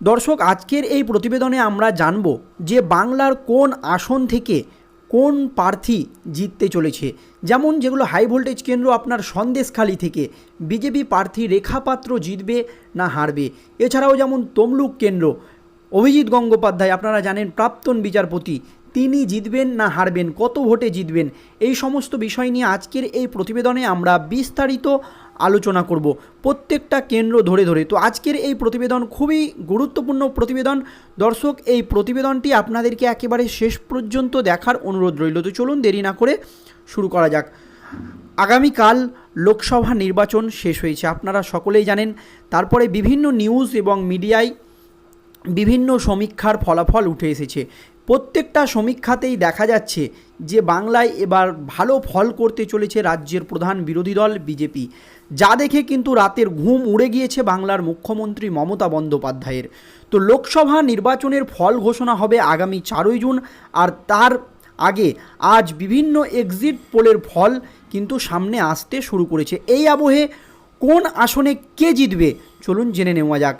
দর্শক, আজকের এই প্রতিবেদনে আমরা জানব যে বাংলার কোন আসন থেকে কোন প্রার্থী জিততে চলেছে। যেমন যেগুলো হাই ভোল্টেজ কেন্দ্র আপনার সন্দেশখালি থেকে বিজেপি প্রার্থী রেখাপাত্র জিতবে না হারবে। এছাড়াও যেমন তমলুক কেন্দ্র, অভিজিৎ গঙ্গোপাধ্যায়, আপনারা জানেন প্রাক্তন বিচারপতি, তিনি জিতবেন না হারবেন, কত ভোটে জিতবেন? এই সমস্ত বিষয় নিয়ে আজকের এই প্রতিবেদনে আমরা বিস্তারিত আলোচনা করব। প্রত্যেকটা কেন্দ্র ধরে ধরে। তো আজকের এই প্রতিবেদন খুবই গুরুত্বপূর্ণ প্রতিবেদন। দর্শক, এই প্রতিবেদনটি আপনাদেরকে একেবারে শেষ পর্যন্ত দেখার অনুরোধ রইল। তো চলুন দেরি না করে শুরু করা যাক। আগামীকাল লোকসভা নির্বাচন শেষ হয়েছে। আপনারা সকলেই জানেন, তারপরে বিভিন্ন নিউজ এবং মিডিয়ায় বিভিন্ন সমীক্ষার ফলাফল উঠে এসেছে। প্রত্যেকটা সমীক্ষাতেই দেখা যাচ্ছে যে বাংলায় এবার ভালো ফল করতে চলেছে রাজ্যের প্রধান বিরোধী দল বিজেপি। যা দেখে কিন্তু রাতের ঘুম উড়ে গিয়েছে বাংলার মুখ্যমন্ত্রী মমতা বন্দ্যোপাধ্যায়ের। তো লোকসভা নির্বাচনের ফল ঘোষণা হবে আগামী চারই জুন, আর তার আগে আজ বিভিন্ন এক্সিট পোলের ফল কিন্তু সামনে আসতে শুরু করেছে। এই আবহে কোন আসনে কে জিতবে? চলুন জেনে নেওয়া যাক।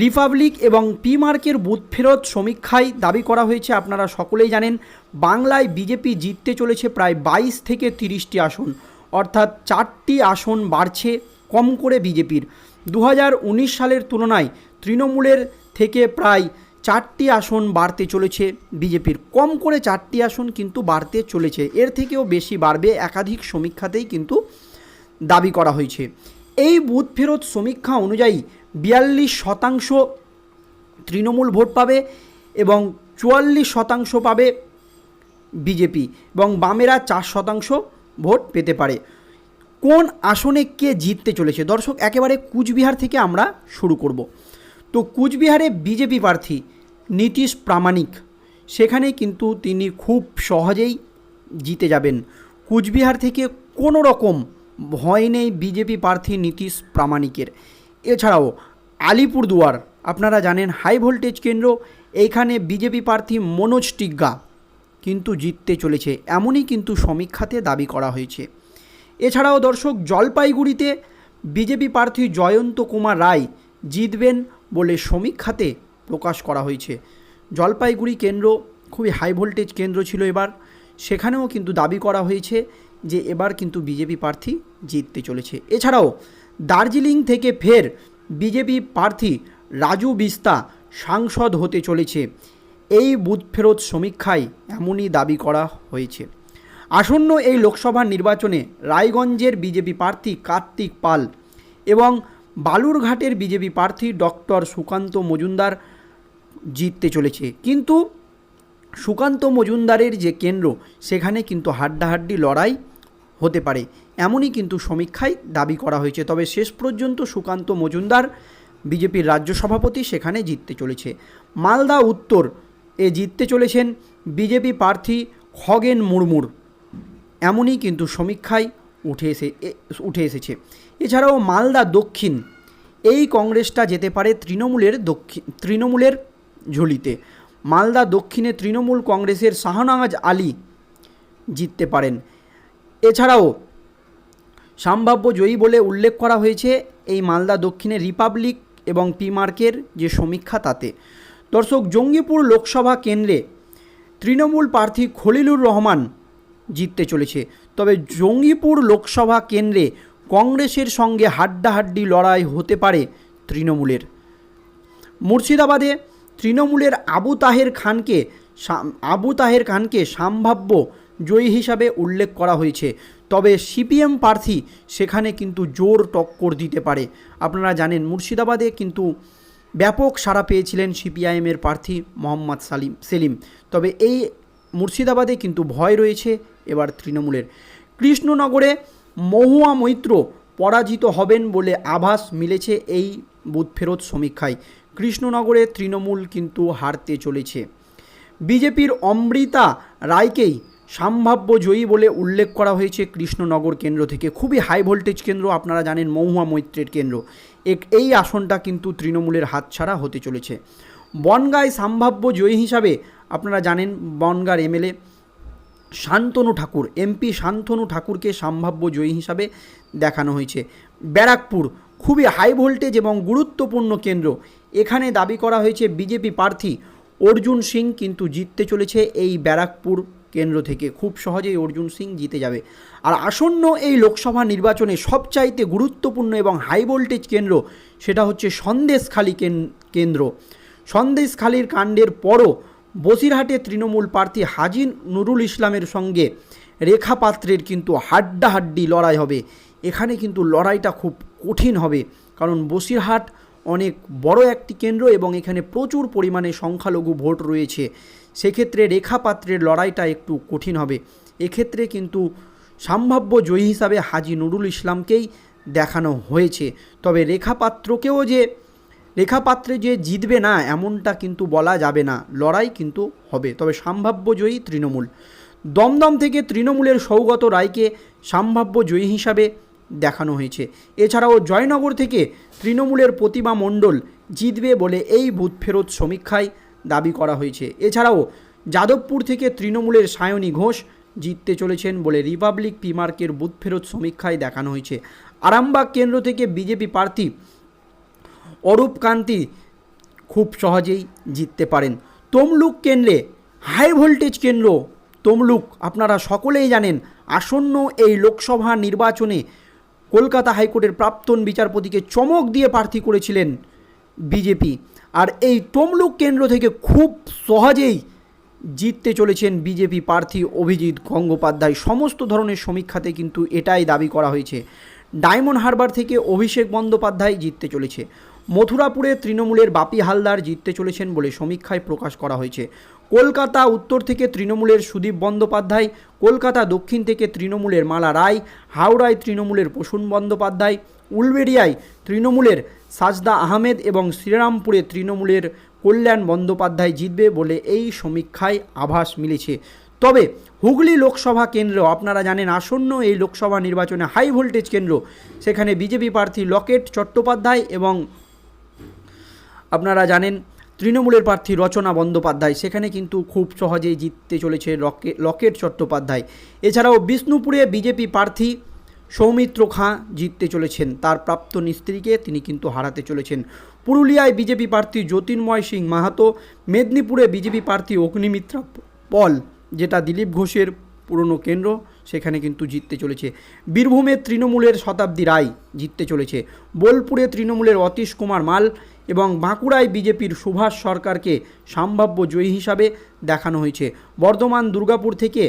রিপাবলিক এবং পি মার্কের বুথ ফেরত সমীক্ষায় দাবি করা হয়েছে। আপনারা সকলেই জানেন, বাংলায় বিজেপি জিততে চলেছে প্রায় বাইশ থেকে তিরিশটি আসন। অর্থাৎ চারটি আসন বাড়ছে কম করে বিজেপির। দু হাজার উনিশ সালের তুলনায় তৃণমূলের থেকে প্রায় চারটি আসন বাড়তে চলেছে বিজেপির। কম করে চারটি আসন কিন্তু বাড়তে চলেছে। এর থেকেও বেশি বাড়বে একাধিক সমীক্ষাতেই কিন্তু দাবি করা হয়েছে। এই বুথ ফেরত সমীক্ষা অনুযায়ী বিয়াল্লিশ শতাংশ তৃণমূল ভোট পাবে এবং চুয়াল্লিশ শতাংশ পাবে বিজেপি এবং বামেরা চার শতাংশ ভোট পেতে পারে। কোন আসনে কে জিততে চলেছে? দর্শক, একেবারে কুচবিহার থেকে আমরা শুরু করব। তো কুচবিহারে বিজেপি প্রার্থী নীতিশ প্রামাণিক, সেখানে কিন্তু তিনি খুব সহজেই জিতে যাবেন। কুচবিহার থেকে কোনো রকম ভয় নেই বিজেপি প্রার্থী নীতিশ প্রামাণিকের। এছাড়াও আলিপুরদুয়ার, আপনারা জানেন হাই ভোল্টেজ কেন্দ্র, এইখানে বিজেপি প্রার্থী মনোজ টিগ্গা কিন্তু জিততে চলেছে, এমনই কিন্তু সমীক্ষাতে দাবি করা হয়েছে। এছাড়াও দর্শক, জলপাইগুড়িতে বিজেপি প্রার্থী জয়ন্ত কুমার রায় জিতবেন বলে সমীক্ষাতে প্রকাশ করা হয়েছে। জলপাইগুড়ি কেন্দ্র খুবই হাই ভোল্টেজ কেন্দ্র ছিল এবার, সেখানেও কিন্তু দাবি করা হয়েছে যে এবার কিন্তু বিজেপি প্রার্থী জিততে চলেছে। এছাড়াও দার্জিলিং থেকে ফের বিজেপি প্রার্থী রাজু বিস্তা সাংসদ হতে চলেছে। এই বুথ ফেরত সমীক্ষায় এমনই দাবি করা হয়েছে। আসন্ন এই লোকসভা নির্বাচনে রায়গঞ্জের বিজেপি প্রার্থী কার্তিক পাল এবং বালুরঘাটের বিজেপি প্রার্থী ডক্টর সুকান্ত মজুমদার জিততে চলেছে। কিন্তু সুকান্ত মজুমদারের যে কেন্দ্র, সেখানে কিন্তু হাড্ডাহাড্ডি লড়াই হতে পারে। এমনই কিন্তু সমীক্ষায় দাবি করা হয়েছে। তবে শেষ পর্যন্ত সুকান্ত মজুমদার, বিজেপির রাজ্য সভাপতি, সেখানে জিততে চলেছে। মালদা উত্তর এ জিততে চলেছেন বিজেপি প্রার্থী খগেন মুর্মুর। এমনই কিন্তু সমীক্ষায় উঠে এসে উঠে এসেছে। এছাড়াও মালদা দক্ষিণ, এই কংগ্রেসটা যেতে পারে তৃণমূলের দক্ষিণ তৃণমূলের ঝুলিতে। মালদা দক্ষিণে তৃণমূল কংগ্রেসের শাহনাজ আলী জিততে পারেন। এছাড়াও সম্ভাব্য জয়ী বলে উল্লেখ করা হয়েছে এই মালদা দক্ষিণে রিপাবলিক এবং পিমার্কের যে সমীক্ষা তাতে। দর্শক, জঙ্গিপুর লোকসভা কেন্দ্রে তৃণমূল প্রার্থী খলিলুর রহমান জিততে চলেছে। তবে জঙ্গিপুর লোকসভা কেন্দ্রে কংগ্রেসের সঙ্গে হাড্ডাহাড্ডি লড়াই হতে পারে তৃণমূলের। মুর্শিদাবাদে তৃণমূলের আবু তাহের খানকে আবু তাহের খানকে সম্ভাব্য জয়ী হিসাবে উল্লেখ করা হয়েছে। তবে সিপিএম প্রার্থী সেখানে কিন্তু জোর টক্কর দিতে পারে। আপনারা জানেন, মুর্শিদাবাদে কিন্তু ব্যাপক সাড়া পেয়েছিলেন সিপিআইএমের প্রার্থী মোহাম্মদ সালিম, সেলিম। তবে এই মুর্শিদাবাদে কিন্তু ভয় রয়েছে এবার তৃণমূলের। কৃষ্ণনগরে মহুয়া মৈত্র পরাজিত হবেন বলে আভাস মিলেছে এই বুথ ফেরত সমীক্ষায়। কৃষ্ণনগরে তৃণমূল কিন্তু হারতে চলেছে। বিজেপির অমৃতা রায়কেই সম্ভাব্য জয়ী বলে উল্লেখ করা হয়েছে কৃষ্ণনগর কেন্দ্র থেকে। খুবই হাই ভোল্টেজ কেন্দ্র, আপনারা জানেন মহুয়া মৈত্রের কেন্দ্র। এক- এই আসনটা কিন্তু তৃণমূলের হাতছাড়া হতে চলেছে। বনগায় সম্ভাব্য জয়ী হিসাবে আপনারা জানেন বনগার এমএলএ শান্তনু ঠাকুর, এমপি শান্তনু ঠাকুরকে সম্ভাব্য জয়ী হিসাবে দেখানো হয়েছে। ব্যারাকপুর, খুবই হাই ভোল্টেজ এবং গুরুত্বপূর্ণ কেন্দ্র। এখানে দাবি করা হয়েছে বিজেপি প্রার্থী অর্জুন সিং কিন্তু জিততে চলেছে এই ব্যারাকপুর কেন্দ্র থেকে খুব সহজেই অর্জুন সিং জিতে যাবে। আর আসন্ন এই লোকসভা নির্বাচনে সবচাইতে গুরুত্বপূর্ণ এবং হাই ভোল্টেজ কেন্দ্র সেটা হচ্ছে সন্দেশখালী কেন- কেন্দ্র। সন্দেশখালীর কাণ্ডের পরও বসিরহাটে তৃণমূল প্রার্থী হাজি নুরুল ইসলামের সঙ্গে রেখা পাত্রের কিন্তু হাড্ডাহাড্ডি লড়াই হবে। এখানে কিন্তু লড়াইটা খুব কঠিন হবে, কারণ বসিরহাট অনেক বড় একটি কেন্দ্র এবং এখানে প্রচুর পরিমাণে সংখ্যালঘু ভোট রয়েছে। সেক্ষেত্রে রেখা পাত্রের লড়াইটা একটু কঠিন হবে। এক্ষেত্রে কিন্তু সম্ভাব্য জয়ী হিসাবে হাজি নুরুল ইসলামকেই দেখানো হয়েছে। তবে রেখা পাত্রকেও যে রেখা পাত্রে যে জিতবে না, এমনটা কিন্তু বলা যাবে না। লড়াই কিন্তু হবে। তবে সম্ভাব্য জয়ী তৃণমূল। দমদম থেকে তৃণমূলের সৌগত রায়কে সম্ভাব্য জয়ী হিসাবে দেখানো হয়েছে। এছাড়াও জয়নগর থেকে তৃণমূলের প্রতিমা মণ্ডল জিতবে বলে এই বুথ ফেরত সমীক্ষায় দাবি করা হয়েছে। এছাড়াও, যাদবপুর থেকে তৃণমূলের সায়নী ঘোষ জিততে চলেছেন বলে রিপাবলিক পিমার্কের বুথ ফেরত সমীক্ষায় দেখানো হয়েছে। আরামবাগ কেন্দ্র থেকে বিজেপি প্রার্থী অরূপ কান্তি খুব সহজেই জিততে পারেন। তমলুক কেন্দ্রে হাই ভোল্টেজ কেন্দ্র তমলুক, আপনারা সকলেই জানেন, আসন্ন এই লোকসভা নির্বাচনে কলকাতা হাইকোর্টের প্রাক্তন বিচারপতিকে চমক দিয়ে প্রার্থী করেছিলেন বিজেপি। আর এই তমলুক কেন্দ্র থেকে খুব সহজেই জিততে চলেছেন বিজেপি প্রার্থী অভিজিৎ গঙ্গোপাধ্যায়। সমস্ত ধরনের সমীক্ষাতে কিন্তু এটাই দাবি করা হয়েছে। ডায়মন্ড হারবার থেকে অভিষেক বন্দ্যোপাধ্যায় জিততে চলেছে। মথুরাপুরে তৃণমূলের বাপি হালদার জিততে চলেছেন বলে সমীক্ষায় প্রকাশ করা হয়েছে। কলকাতা উত্তর থেকে তৃণমূলের সুদীপ বন্দ্যোপাধ্যায়, কলকাতা দক্ষিণ থেকে তৃণমূলের মালা রায়, হাওড়ায় তৃণমূলের প্রসূন বন্দ্যোপাধ্যায় উলবেড়িয়ায় তৃণমূলের সাজদা আহমেদ এবং শ্রীরামপুরে তৃণমূলের কল্যাণ বন্দ্যোপাধ্যায় জিতবে বলে এই সমীক্ষায় আভাস মিলেছে। তবে হুগলি লোকসভা কেন্দ্র, আপনারা জানেন আসন্ন এই লোকসভা নির্বাচনে হাই ভোল্টেজ কেন্দ্র, সেখানে বিজেপি প্রার্থী লকেট চট্টোপাধ্যায় এবং আপনারা জানেন তৃণমূলের প্রার্থী রচনা বন্দ্যোপাধ্যায়, সেখানে কিন্তু খুব সহজেই জিততে চলেছে লকে লকেট চট্টোপাধ্যায়। এছাড়াও বিষ্ণুপুরে বিজেপি প্রার্থী সৌমিত্র খাঁ জিততে চলেছেন। তার প্রাপ্ত স্ত্রীকে তিনি কিন্তু হারাতে চলেছেন। পুরুলিয়ায় বিজেপি প্রার্থী জ্যোতির্ময় সিং মাহাতো, মেদিনীপুরে বিজেপি প্রার্থী অগ্নিমিত্রা পল, যেটা দিলীপ ঘোষের পুরনো কেন্দ্র, সেখানে কিন্তু জিততে চলেছে। বীরভূমে তৃণমূলের শতাব্দী রায় জিততে চলেছে। বোলপুরে তৃণমূলের অতীশ কুমার মাল এবং বাঁকুড়ায় বিজেপির সুভাষ সরকারকে সম্ভাব্য জয়ী হিসাবে দেখানো হয়েছে। বর্ধমান, দুর্গাপুর থেকে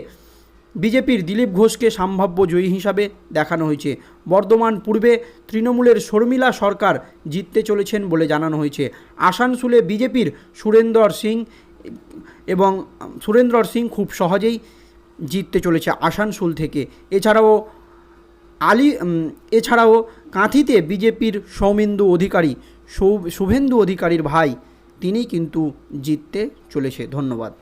বিজেপির দিলীপ ঘোষকে সম্ভাব্য জয়ী হিসাবে দেখানো হয়েছে। বর্ধমান পূর্বে তৃণমূলের শর্মিলা সরকার জিততে চলেছেন বলে জানানো হয়েছে। আসানসোলে বিজেপির সুরেন্দর সিং এবং সুরেন্দ্র সিং খুব সহজেই জিততে চলেছে আসানসোল থেকে। এছাড়াও আলি এছাড়াও কাঁথিতে বিজেপির সৌমেন্দু অধিকারী শুভেন্দু অধিকারীর ভাই তিনি কিন্তু জিততে চলেছে। ধন্যবাদ।